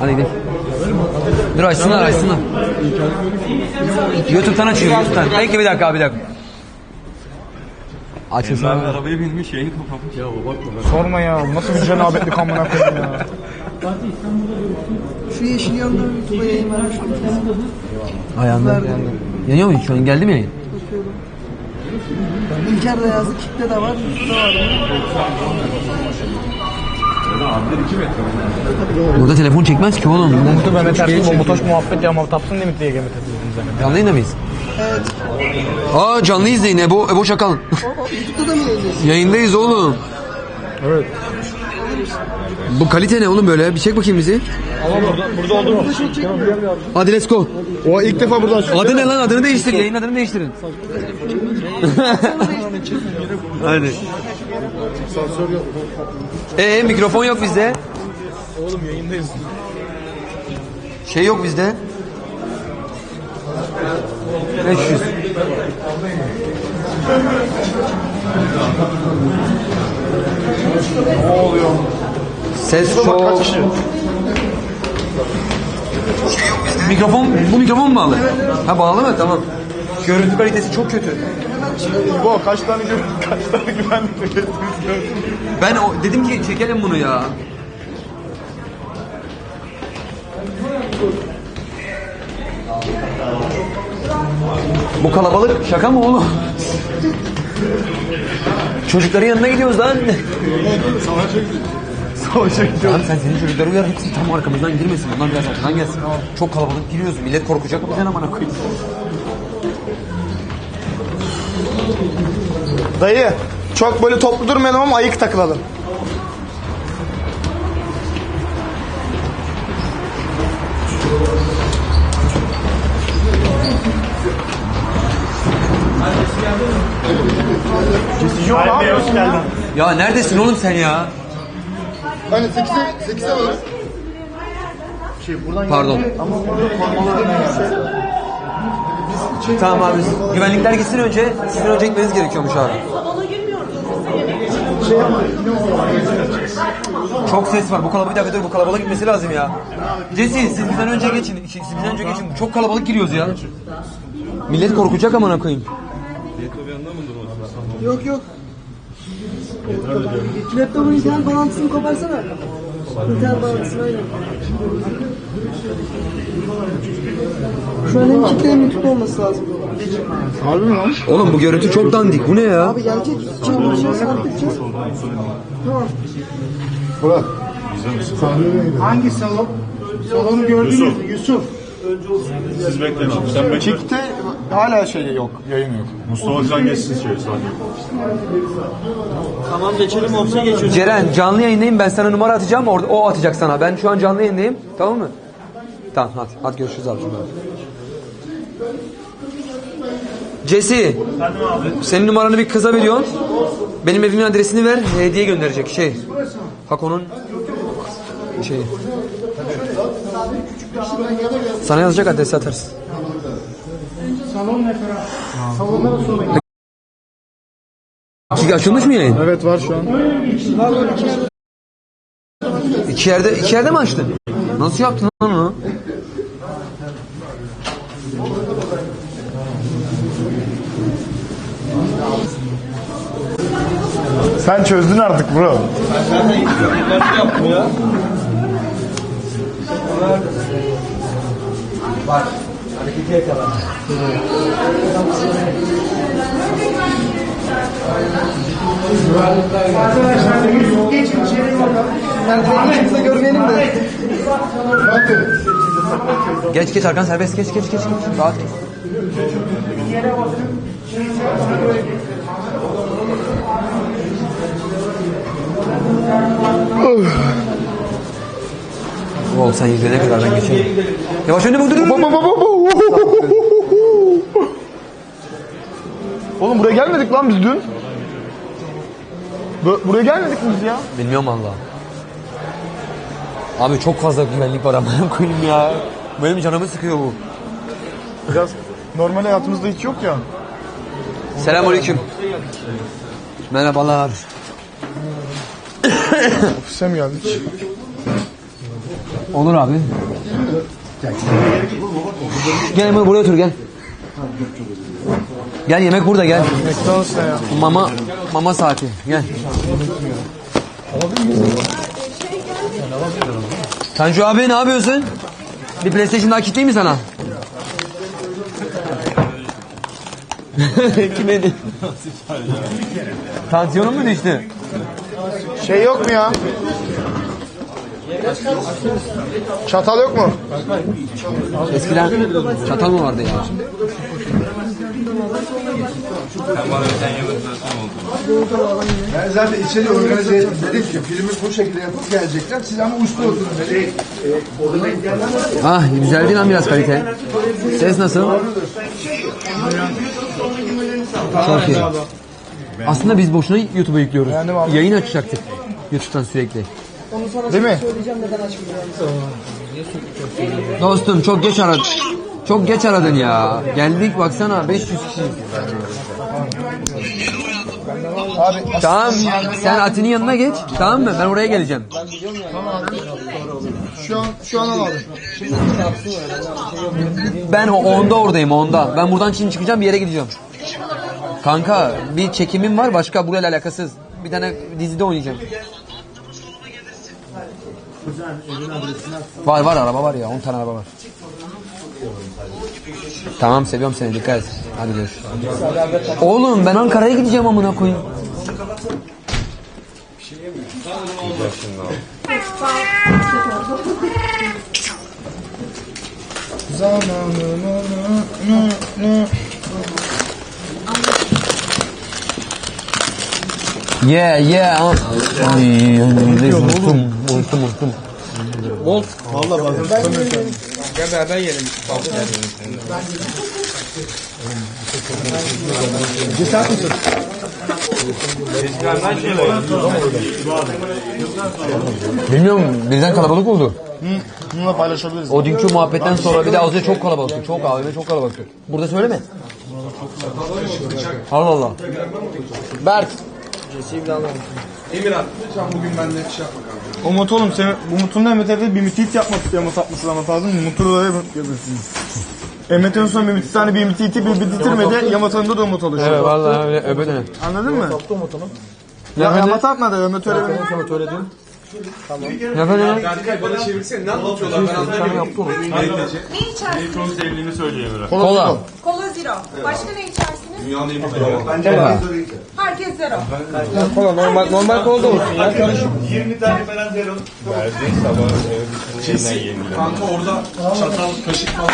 Hadi gidelim. Dur açsınlar açsınlar. Youtube'dan açıyor Youtube'dan. Bekle bir dakika bir dakika. Açılsın. Abi arabaya binmiş yayın kapamış. Ya bakma Sorma ya. Nasıl bir cenabetlik amına koyayım ya. Şu yeşil yanında YouTube'a yayın vermiş olacağız. Ayağında. Yanıyor mu şu an? Geldi mi yayın? İlker de yazdı, kitle de var. Burada telefon çekmez ki oğlum. Umut'u Mehmet Ertuğrul bu motoş muhabbet ya tapsın diye mi diye Mehmet Ertuğrul'un Canlı yayında mıyız? Evet. Aa canlı izleyin Ebo, Ebo YouTube'da da mı yayınlıyorsun? Yayındayız oğlum. Evet. Bu kalite ne oğlum böyle? Bir çek bakayım bizi. Burada, burada oldu mu? Hadi let's go. O ilk defa burada açıyor. Adı ne lan? Adını değiştir. Yayın adını değiştirin. Hadi. Ee mikrofon yok bizde. Oğlum yayındayız. Şey yok bizde. 500. Ne oluyor? Ses çok. kaç kişi? Mikrofon, bu mikrofon mu bağlı? Ha bağlı mı? Tamam. Görüntü kalitesi çok kötü. Bu kaç tane gü kaç tane güvenlik gördün? Ben o, dedim ki çekelim bunu ya. Bu kalabalık şaka mı oğlum? Çocukların yanına gidiyoruz lan. Savaşa. Abi sen senin çocukları uyar hepsi tam arkamızdan girmesin. Bunlar biraz arkadan gelsin. Çok kalabalık giriyoruz. Millet korkacak bizden amına koyayım. Dayı çok böyle toplu durmayalım ama ayık takılalım. Kesici ol abi. Hoş geldin. Ya neredesin oğlum sen ya? Hani 8'e 8'e var. Pardon. Tamam abi. Güvenlikler gitsin önce. Sizin önce gitmeniz gerekiyormuş abi. Çok ses var. Bu kalabalık bir dakika dur. Bu kalabalık gitmesi lazım ya. Jesse siz bizden önce geçin. Siz bizden önce geçin. Çok kalabalık giriyoruz ya. Millet korkacak amına koyayım. Yok yok. Laptopun internet bağlantısını koparsana. İnternet bağlantısını aynen. Şu an hem kitle hem YouTube olması lazım. Harbi mi lan? Oğlum bu görüntü çok dandik. Bu ne ya? Abi gelecek, çevireceğiz, anlatacağız. Tamam. Burak. Hangi salon? Salonu gördünüz mü Yusuf? Siz bekleyin abi. Sen bekle. Kick'te hala şey yok, yayın yok. Mustafa Can geçsin şey saniye. Tamam geçelim ofise geçiyoruz. Ceren canlı yayındayım. Ben sana numara atacağım. Orada o atacak sana. Ben şu an canlı yayındayım. Tamam mı? Tamam hadi. Hadi görüşürüz abi. Jesse. Senin numaranı bir kıza veriyorsun. Benim evimin adresini ver. Hediye gönderecek şey. Hako'nun şeyi. Sana yazacak adresi atarsın. Açılmış mı yayın? Evet var şu an. İki yerde iki yerde mi açtın? Nasıl yaptın lan onu? Sen çözdün artık bro. Kimse görmeyelim de. Geç geç Arkan serbest geç geç geç. geç. Rahat et. Oğlum sen yüzüne kadar ben geçerim. Yavaş önüne dur dur dur. Oğlum buraya gelmedik lan biz dün. Bu- Buraya gelmedik biz ya? Bilmiyorum valla. Abi çok fazla güvenlik var amına koyayım ya. Benim canımı sıkıyor bu. Biraz normal hayatımızda hiç yok ya. Selamünaleyküm. Merhabalar. Ofise mi geldik? Olur abi. Gel Emre buraya otur gel. Gel yemek burada gel. Mama mama saati. Gel. Tanju abi ne yapıyorsun? Bir PlayStation daha kitleyeyim mi sana? Kime di- Tansiyonun mu düştü? Şey yok mu ya? Çatal yok mu? Eskiden çatal mı vardı ya? Ben zaten içeri organize ettim. Dedim ki filmi bu şekilde yapıp gelecekler. Siz ama usta oturun dedim. Ah güzel değil lan biraz kalite. Ses nasıl? Çok iyi. Aslında biz boşuna YouTube'a yüklüyoruz. Yayın açacaktık. YouTube'dan sürekli. Onu sana Değil mi? söyleyeceğim neden açmıyorum. Dostum çok geç aradın. Çok geç aradın ya. Geldik baksana 500 kişi. Abi Tamam sen Atin'in yanına geç. Tamam mı? Ben oraya geleceğim. şu an şu an abi. Ben o- onda oradayım onda. Ben buradan şimdi çıkacağım bir yere gideceğim. Kanka bir çekimim var başka burayla alakasız. Bir tane dizide oynayacağım. Var var araba var ya 10 tane araba var. Tamam seviyorum seni dikkat et. Hadi görüşürüz. Oğlum ben Ankara'ya gideceğim amına koyayım. Yeah yeah. Ay, unuttum unuttum unuttum. Valla bazen tutamıyorum. Bilmiyorum birden kalabalık oldu. Bununla paylaşabiliriz. O dünkü muhabbetten sonra bir de az önce çok kalabalıktı. Çok AVM çok kalabalıktı. Burada söyleme. Allah Allah. Berk. O motor oğlum sen bu motorun Mehmet evde bir mitit yapmak istiyor ama satması ama lazım. Motoru da yapıyorsun. Mehmet en son bir tane bir mititi bir bitirmedi. Yamaton'da da motor oluşuyor. Evet vallahi öyle öbe dönem. Anladın mı? Ya Efendim? Yamata atmadı. Yamato öyle öyle diyor. Ne efendim? Çok sevdiğini söylüyor Emre. Kola. Kola zero. Başka ne içersiniz? Dünyanın en iyi Herkes zero. Kola normal normal kola da olsun ya. Karışık. 20 tane falan derim. Verdi sabah eve yenilen. Kanka orada çatal kaşık falan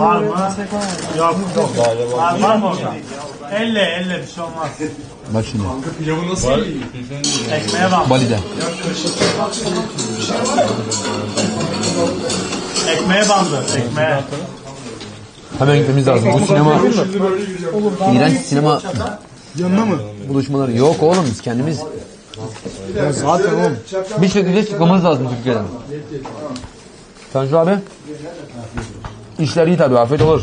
var mı? Var var mı orada? Elle elle bir şey olmaz. Bak şimdi. Pilavı nasıl yiyeyim? Ekmeğe bak. Bali'de. Ekmeğe bandı. Ekmeğe. Hemen gitmemiz lazım. Bu sinema... İğrenç sinema Yanına mı? buluşmaları. Yok oğlum biz kendimiz. Ya zaten oğlum. Bir şekilde çıkmamız lazım Türkiye'den. Tanju abi? İşler iyi tabii afiyet olur.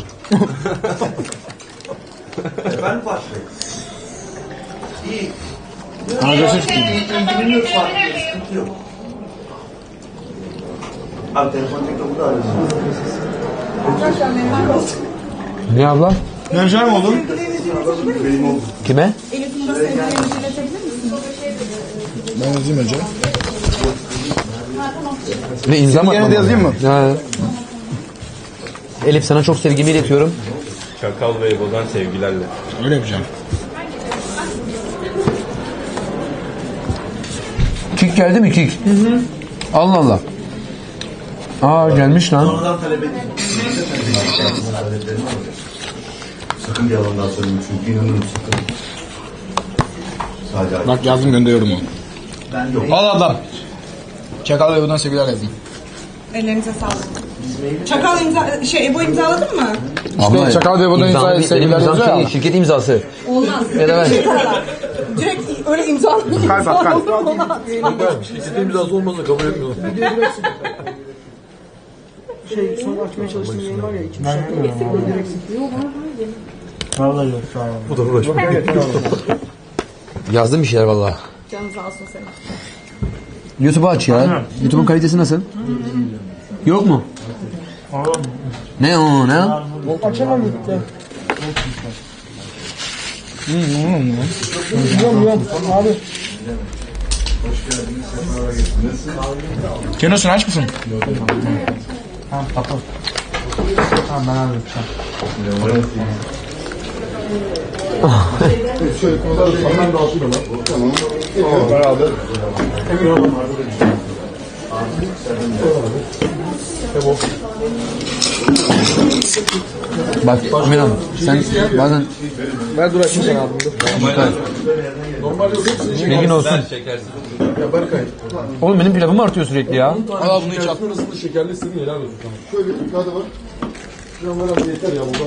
Arkadaşlar çıktı. Ne abla? Nemşer mi oğlum? Kime? Elif'in de sevgilerini iletebilir misin? Ben yazayım önce. Ne imza mı atmam de yazayım lazım? Ha. Elif sana çok sevgimi iletiyorum. Çakal ve Ebo'dan sevgilerle. Öyle yapacağım. Kik geldi mi kik? Allah Allah. Aa gelmiş lan. Sakın yalandan söyleme çünkü inanırım sakın. Sadece Bak yazdım gönderiyorum onu. ben yok. Al adam. Çakal ve buradan sevgiler yazayım. Ellerinize sağlık. Çakal imza, şey Ebo imzaladın mı? Abla, Çakal ve imza- benim sevgiler yazıyor ya. şirket imzası. Olmaz. Ben. Direkt öyle imzaladın. Kalp at kalp. Şey son açmaya çalıştığım yayın var ya. iki şarkı direkt sıkıyor. Vallahi yok sağ ol. Yazdım bir şeyler valla. Canınız sağ olsun senin. YouTube'u aç ya. YouTube'un kalitesi nasıl? Yok mu? Ne o ne? Açamam gitti. Yiyorum yiyorum. Abi. Kenan sen aç mısın? Tamam kapat. Tamam ben abi yapacağım. Şöyle konuşalım. Ben de atayım ama. Tamam. Tamam. Beraber. Emin olun. Emin olun. Emin olun. Bak Emirhan sen bazen Ver dur açayım sana abi. dur. bilgin olsun. Oğlum benim pilavım artıyor sürekli ya. Al bunu iç al. Şöyle bir kağıdı var. Şuradan var abi yeter ya burada.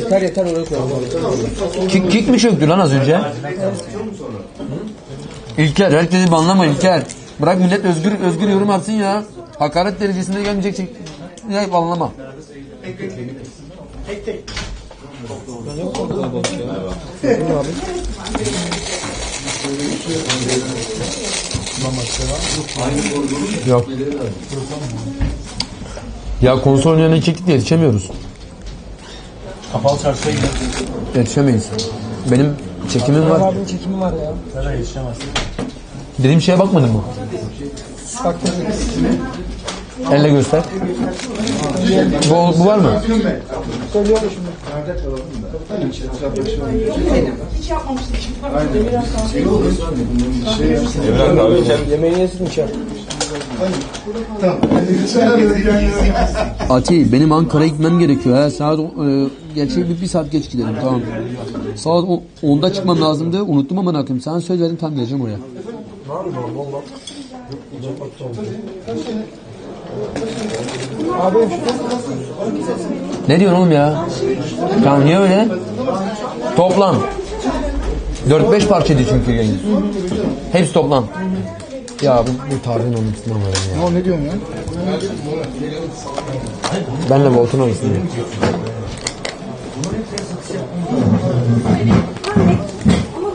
Yeter yeter oraya koyalım. Kik, kik mi çöktü lan az önce? İlker herkesi banlama İlker. Bırak millet özgür özgür yorum yapsın ya. Hakaret derecesinde gelmeyecek şey. Ya banlama. Yok. Ya konsol oynayan çektik de yetişemiyoruz. Kapalı çarşıya gidelim. Yetişemeyiz. Benim çekimim var. Abinin çekimi var ya. Nereye yetişemez. Dediğim şeye bakmadın mı? Baktım. Elle göster. Bu, bu var mı? Hiç yapmamıştım. Evren kahve içer Yemeğini yesin içer. Ati benim Ankara'ya gitmem gerekiyor. Ha. Saat e, gerçi bir, bir saat geç gidelim tamam. Saat o- 10'da çıkmam lazımdı. Unuttum ama nakım. Sana söz tam geleceğim oraya. Abi Ne diyorsun oğlum ya? Tamam niye öyle? Toplam. 4-5 parçaydı çünkü yayın. Hepsi toplam. Ya bu, bu tarihin onun üstüne varım ya. Ne diyorsun ya? Benle Volkan arasında.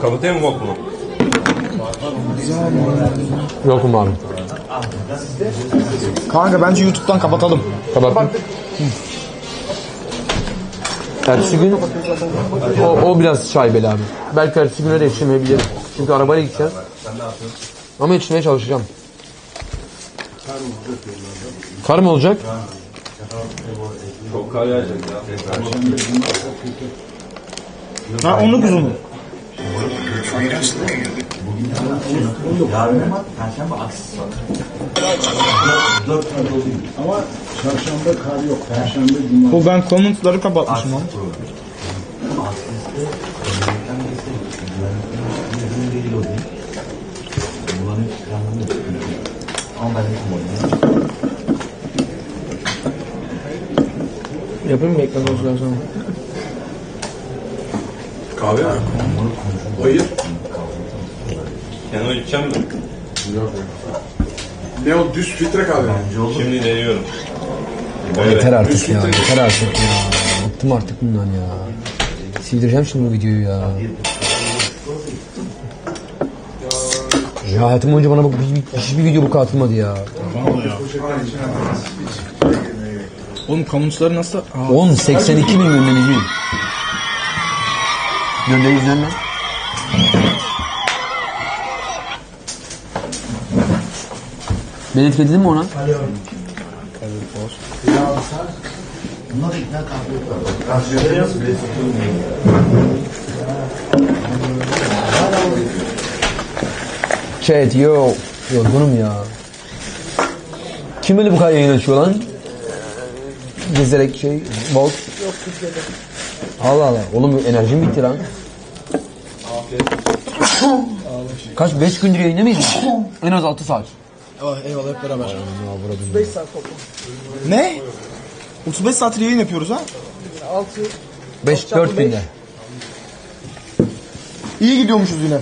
Kapatayım mı mu? Yokum abi. Kanka bence YouTube'dan kapatalım. Kapattım. Ertesi gün o, o biraz şaibeli abi. Belki ertesi güne de yetişemeyebilirim. Çünkü arabayla gideceğiz. Ama yetişmeye çalışacağım. Kar mı olacak? Çok kar yağacak ya. Ha 19 mu? Ama çarşamba kar yok. Perşembe, cuma. Bu ben commentları kapatmışım lan. Yapayım mı ekran olsun sonra? Kahve mi? Hayır. Yanıma içeceğim mi? Ne o düz filtre kahve. Şimdi deniyorum. Yeter artık ya. Yeter artık ya. Bıktım artık bundan ya. Sildireceğim şimdi bu videoyu ya. Ya hayatım boyunca bana bu hiçbir, hiçbir video bu kadar atılmadı ya. Oğlum commentları nasıl? Aa, 10 82 bin Göndericiler ne? Ben etkiledim mi ona? Chat yo. Yorgunum ya. Kim böyle bu kadar yayın açıyor lan? Gezerek şey, Volt. Yok Türkiye'de. Allah Allah. Oğlum enerjim bitti lan. Kaç? 5 gündür yayında mıydın? en az 6 saat. Ah, eyvallah hep beraber. 5 saat toplam. Ne? 35 saat yayın yapıyoruz ha? 5 4 günde. İyi gidiyormuşuz yine.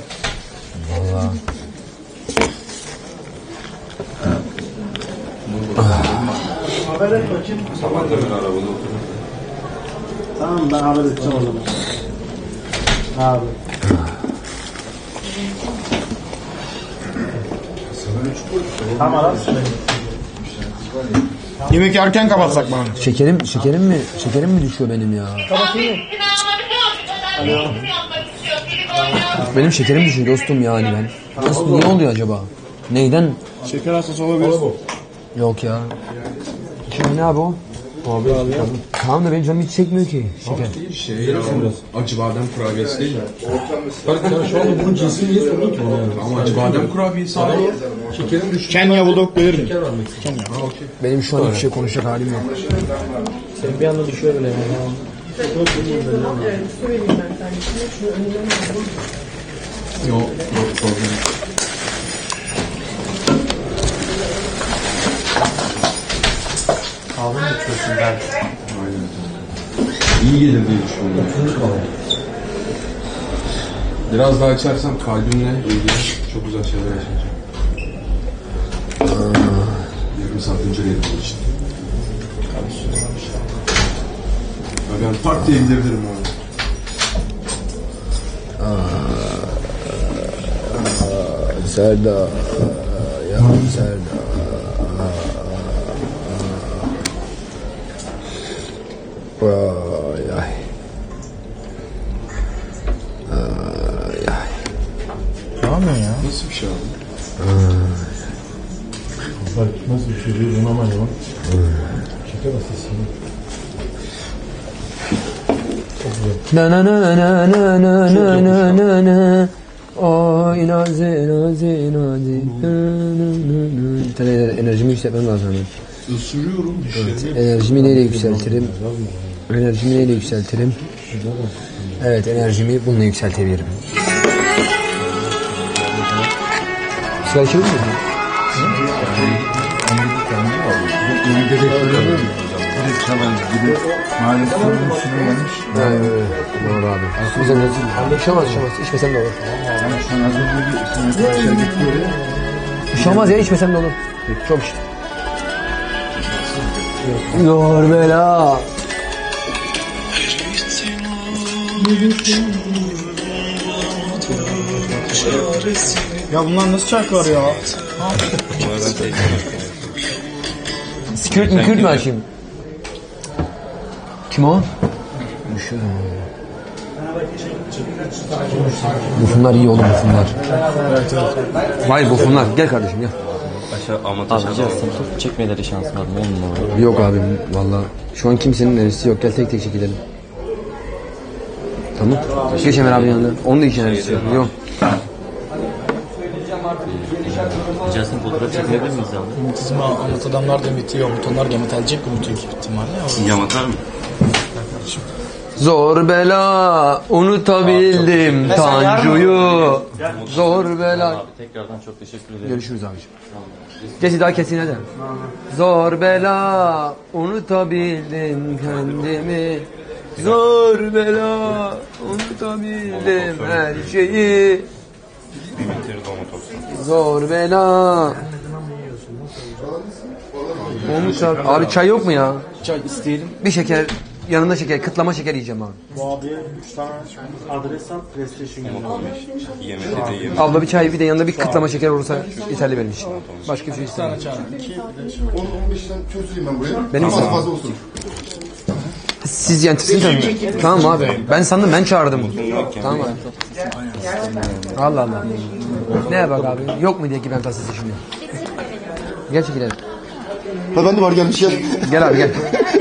Sabah da ben arabada oturdum. Tamam ben haber edeceğim o zaman. Abi. Yemek yerken kapatsak bana. Şekerim, şekerim mi, şekerim mi düşüyor benim ya? Benim şekerim düşüyor dostum yani ben. Nasıl, niye oluyor acaba? Neyden? Şeker hastası olabilirsin. Yok ya. Şimdi ne abi o? Kahve abi ya. Tamam da benim canım hiç çekmiyor ki. Şeker. Değil şey ya. Acı badem kurabiyesi değil mi? Bak ya şu an bunun cinsini niye sordun ki? Ama acı badem kurabiyesi abi. Şekerin düşük. Kenya Bulldog bilir mi? Kenya. Benim şu an hiçbir şey konuşacak halim yok. Sen bir anda düşüyor böyle. Yok yok sorun. İçiyorsun ben? İyi gelir diye düşünüyorum. Biraz daha içersem kalbimle ilgili çok güzel şeyler yaşayacağım. Yarım saat önce yedim bu işte. Ya Ben tak diye gidebilirim abi. Serda. Ya Serda. Vay ay. Ay ay. Ne yapıyorsun ya? Nasıl bir şey abi? Nasıl bir şey değil ama ya. Şeker hastası. Na na na na na na na na na na. Ay. Na na na na. Bir tane enerjimi yükseltmem lazım hemen. Isırıyorum dişlerimi. Enerjimi neyle yükseltirim? Enerjimi neyle yükseltirim? Evet enerjimi bununla yükseltebilirim. Evet, evet. Doğru abi. Olur. İçemez, içemez. İçmesem de olur. Bir şey olmaz ya, içmesem de olur. Çok içtim. Yor bela. Ya bunlar nasıl şarkılar ya? Skürt mü kürt mü açayım? Kim o? Düşüyorum. Bufunlar iyi oğlum bufunlar. Vay bufunlar. Gel kardeşim gel. çekmeleri şansı var mı? Yok abi valla. Şu an kimsenin enerjisi yok. Gel tek tek çekilelim. Tamam. Geç Emir abinin yanına. Onun da hiç enerjisi yok. Justin fotoğraf çekebilir miyiz abi? Otizm anlat adamlar da bitiyor. Mutonlar gemetelecek mi bütün ihtimalle? Yamatar mı? Zor bela unutabildim Tanju'yu. Zor bela. Abi tekrardan çok teşekkür ederim. Görüşürüz abiciğim. Geç daha kesin hadi. Zor bela unutabildim kendimi. Zor bela unutabildim her şeyi. Zor bela. Unutab abi çay yok mu ya? Çay isteyelim. Bir şeker yanında şeker kıtlama şeker yiyeceğim abi. Bu abiye 3 tane adres at PlayStation gibi. Abla bir çay bir de yanında bir kıtlama şeker olursa yeterli benim için. Başka bir şey istemiyorum. 10-15'ten çözeyim ben buraya. Benim Ama sana- fazla olsun. Siz yani sizin tanı- Tamam abi. Ben sandım ben çağırdım. Tamam abi. Allah Allah. Ne bak abi? Yok mu diye ki ben tasası şimdi. Gel çekilelim. Ha ben de var gelmiş gel. Gel abi gel.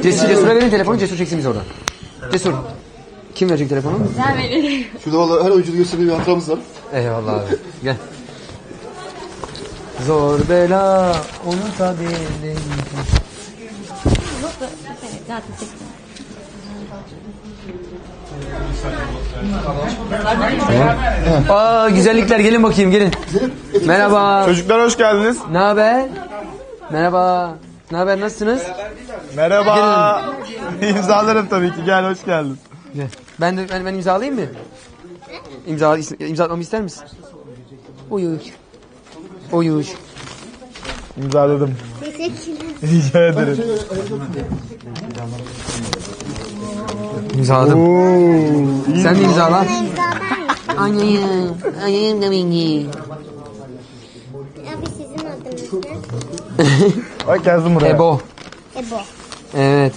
Cesur, Cesur'a verin telefonu. Cesur çeksin bizi oradan. Cesur. Kim verecek telefonu? Şurada valla her oyuncu gösterdiği bir hatıramız var. Eyvallah abi. Gel. Zor bela unutabildim. Aa güzellikler gelin bakayım gelin. Merhaba. Çocuklar hoş geldiniz. Ne haber? Merhaba. Ne haber nasılsınız? Merhaba. İmzalarım tabii ki. Gel hoş geldin. Gel. Ben de ben, ben imzalayayım mı? İmza imzalamamı ister misin? Uyuş. Uyuş. İmzaladım. Rica ederim. İmzaladım. Sen de imzala. Anayım, anayım da beni. Abi sizin adınız ne? Bak yazdım buraya. Ebo. Ebo. Evet.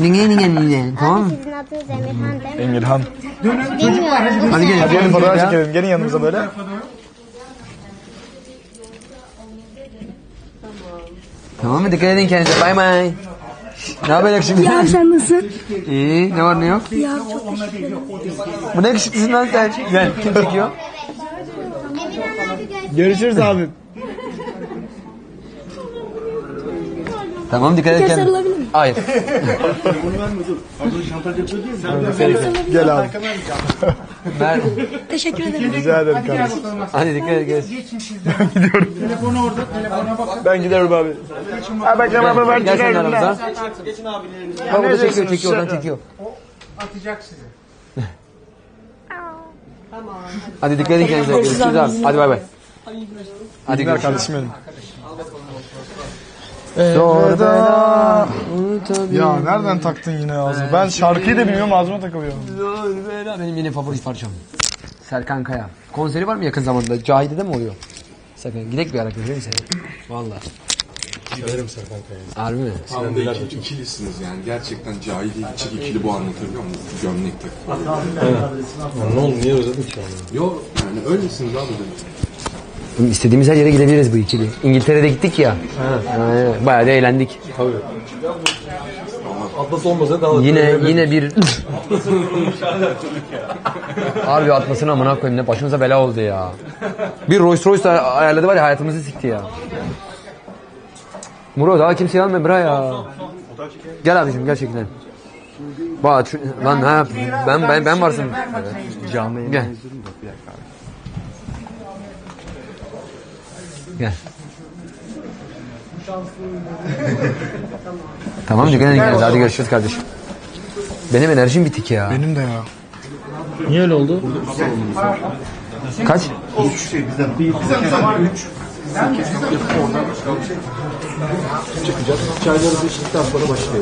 Ninge ninge ninge. Tamam mı? sizin adınız Emirhan değil mi? Emirhan. Bilmiyorum. Hadi gelin. Hadi gelin fotoğraf çekelim. Gelin yanımıza böyle. Tamam mı? Dikkat edin kendinize. Bay bay. Ne haber yakışıklı? Ya sen nasılsın? İyi. Ne var ne yok? Ya çok teşekkür ederim. Bu ne yakışıklısın lan sen? Gel. Kim çekiyor? Görüşürüz abi. Tamam dikkat et kendine. sarılabilir miyim? Hayır. Gel abi. Ver. Teşekkür ederim. Rica ederim kardeşim. Hadi dikkat et. Gel. Ben gidiyorum abi. Ha bak ya baba ben Gel sen gidiyorum. aramıza. Baba da çekiyor çekiyor oradan çekiyor. Hadi dikkat edin kendinize. Görüşürüz abi. Hadi bay bay. Hadi görüşürüz. kardeşim benim. Elveda. Ya nereden taktın yine ağzını? Ben şarkıyı da bilmiyorum ağzıma takılıyor. Benim yeni favori parçam. Serkan Kaya. Konseri var mı yakın zamanda? Cahide'de mi oluyor? Sakın gidek bir ara görelim seni. Valla. Giderim Serkan Kaya'ya. Harbi mi? Sen de iki, ikilisiniz yani. Gerçekten cahil çık ikili bu anlatabiliyor muyum? Gömlek takıyor. ne oldu? Niye özledin ki onu? Yok yani öylesiniz abi dedim. İstediğimiz her yere gidebiliriz bu ikili. İngiltere'de gittik ya. Aynen. Bayağı da eğlendik. Tabii. Atlas olmasa daha Yine yine bir Harbi atmasına amına koyayım ne başımıza bela oldu ya. Bir Rolls Royce ayarladı var ya hayatımızı sikti ya. Muro daha kimseyi alma bra ya. Gel abicim gel çekilelim. Bak şu- lan ha ben ben ben varsın. Canlı Gel. Gel. tamam edin kendinize. Hadi görüşürüz kardeşim. Benim enerjim bitik ya. Benim de ya. Niye öyle oldu? Kaç?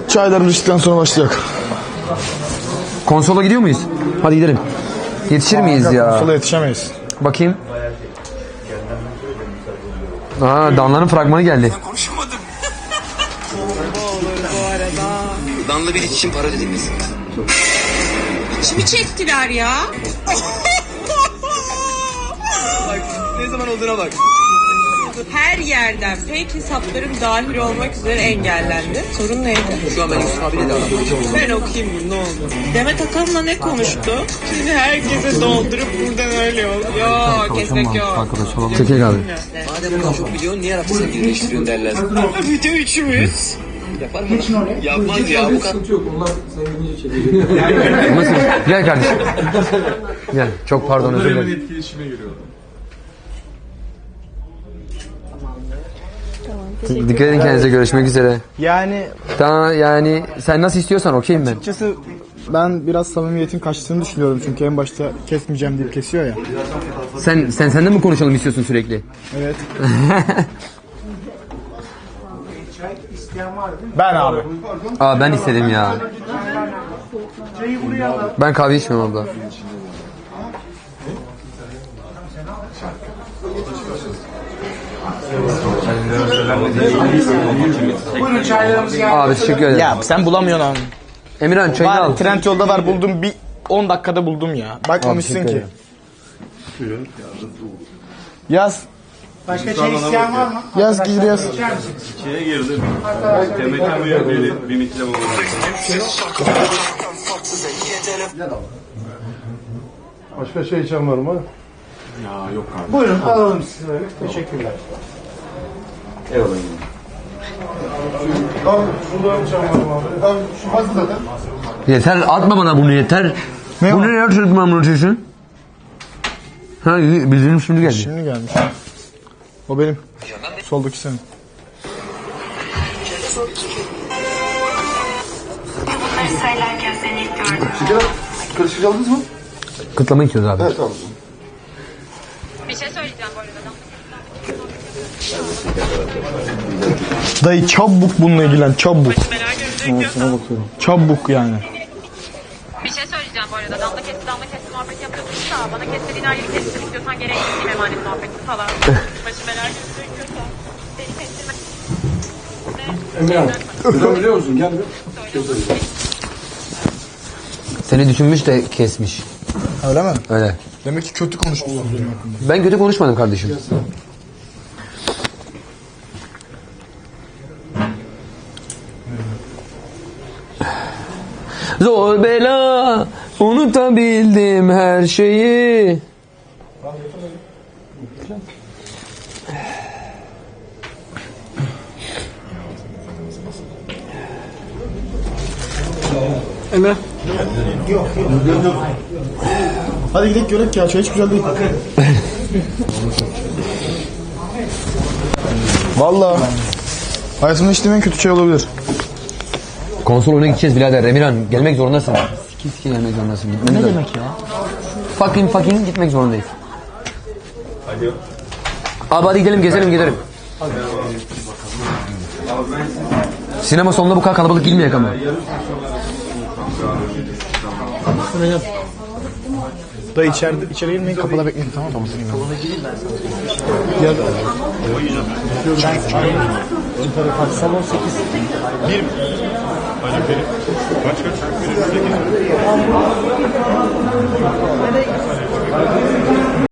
Çaylarımız içtikten sonra başlayacak. Konsola gidiyor muyuz? Hadi gidelim. Yetişir miyiz ya? Sola yetişemeyiz. Bakayım. Aa, Danların fragmanı geldi. Danla bir için para dediğimiz. İçimi çektiler ya. Ne zaman olduğuna bak. Her yerden fake hesaplarım dahil olmak üzere engellendi. Sorun neydi? Şu an ben Yusuf abiyle de aramda. Ben okuyayım bunu ne olur. Demet Akalın'la ne konuştu? Şimdi herkese doldurup buradan öyle oldu. Yok kesmek yok. Çekil abi. Madem bundan çok biliyorsun niye yaptı sevgili değiştiriyorsun derler. Bir de üçümüz. Yapar mı? Yapmaz ya bu kadar. Nasıl? Gel kardeşim. Gel. Çok pardon özür dilerim. etkileşime giriyor. Dikkat edin kendinize görüşmek üzere. Yani Daha yani sen nasıl istiyorsan okeyim ben. açıkçası ben biraz samimiyetin kaçtığını düşünüyorum çünkü en başta kesmeyeceğim deyip kesiyor ya. Sen sen senden mi konuşalım istiyorsun sürekli? Evet. Ben abi. Aa ben istedim ya. Ben kahve içmiyorum abla. Abi teşekkür ederim. Ya sen bulamıyorsun abi. Emirhan çayını al. Var trend yolda var buldum bir 10 dakikada buldum ya. Bakmamışsın ki. Yaz. Başka şey isteyen var mı? Yaz gir yaz. Şeye girdim. Demet abiye bir, bir mitleme oldu. Başka şey içen var mı? Ya yok abi. Buyurun alalım sizi böyle. Teşekkürler. Hazır zaten. Yeter atma bana bunu yeter. Ne bu ne ya çocuk mamuru çocuğun? Ha bildirim şimdi geldi. Şimdi gelmiş. O benim. Soldaki senin. Sigara karışık aldınız mı? Kıtlama içiyoruz abi. Evet tamam. Bir şey söyleyeceğim bu arada. Dayı çabuk bununla ilgilen çabuk. Çabuk yani. Bir şey söyleyeceğim bu arada. Damla kesti damla kesti muhabbet yapıyordunuz da bana kesmediğin her yeri kestirdim. istiyorsan gerek yok emanet muhabbeti falan. Başı belaya girecek Seni kestirme. Biliyor musun? Gel bir. Seni düşünmüş de kesmiş. Öyle mi? Öyle. Demek ki kötü konuşmuşsun. Ben kötü konuşmadım kardeşim. Zor bela unutabildim her şeyi. Emre. Hadi gidelim görek ya. Çay hiç güzel değil. Valla. Hayatımda içtiğim en kötü çay olabilir. Konsol oyuna gideceğiz birader. Emirhan gelmek zorundasın. Siki siki gelmek zorundasın. Gitmemiz Ne demek ya? Fucking fucking gitmek zorundayız. Abi hadi gidelim gezelim gidelim. Sinema sonunda bu kadar kalabalık girmeyecek ama. Da içeride, içeri girmeyin kapıda bekleyin tamam mı? Kapıda gireyim ben sana. Gel. Salon 8. Bir. Hacı Pelin. Kaç kaç? Kaç kaç? Kaç kaç?